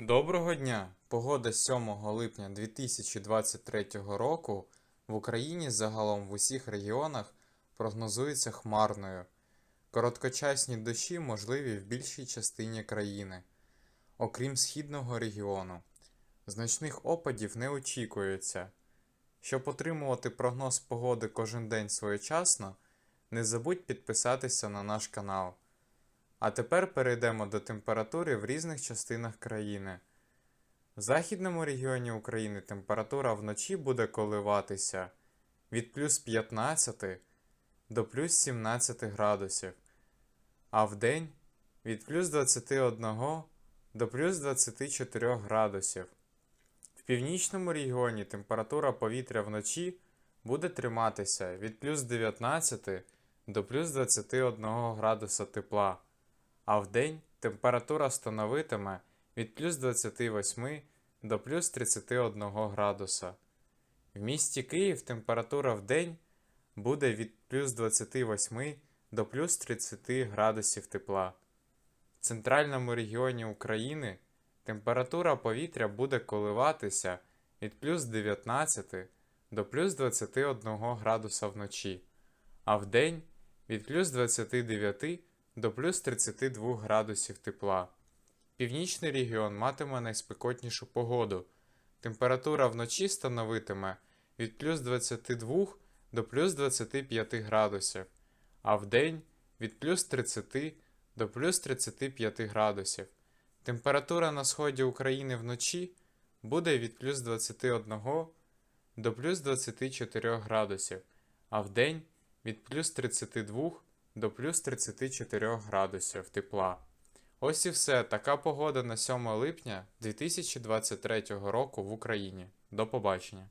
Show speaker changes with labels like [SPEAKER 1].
[SPEAKER 1] Доброго дня! Погода 7 липня 2023 року в Україні загалом в усіх регіонах прогнозується хмарною. Короткочасні дощі можливі в більшій частині країни, окрім східного регіону. Значних опадів не очікується. Щоб отримувати прогноз погоди кожен день своєчасно, не забудь підписатися на наш канал. А тепер перейдемо до температури в різних частинах країни. В західному регіоні України температура вночі буде коливатися від плюс 15 до плюс 17 градусів, а вдень від плюс 21 до плюс 24 градусів. В північному регіоні температура повітря вночі буде триматися від плюс 19 до плюс 21 градуса тепла а вдень температура становитиме від плюс 28 до плюс 31 градуса. В місті Київ температура вдень буде від плюс 28 до плюс 30 градусів тепла. В центральному регіоні України температура повітря буде коливатися від плюс 19 до плюс 21 градуса вночі, а вдень від плюс 29 до плюс 32 градусів тепла. Північний регіон матиме найспекотнішу погоду. Температура вночі становитиме від плюс 22 до плюс 25 градусів, а вдень від плюс 30 до плюс 35 градусів. Температура на сході України вночі буде від плюс 21 до плюс 24 градусів, а вдень від плюс 32 до плюс 34 градусів тепла. Ось і все. Така погода на 7 липня 2023 року в Україні. До побачення.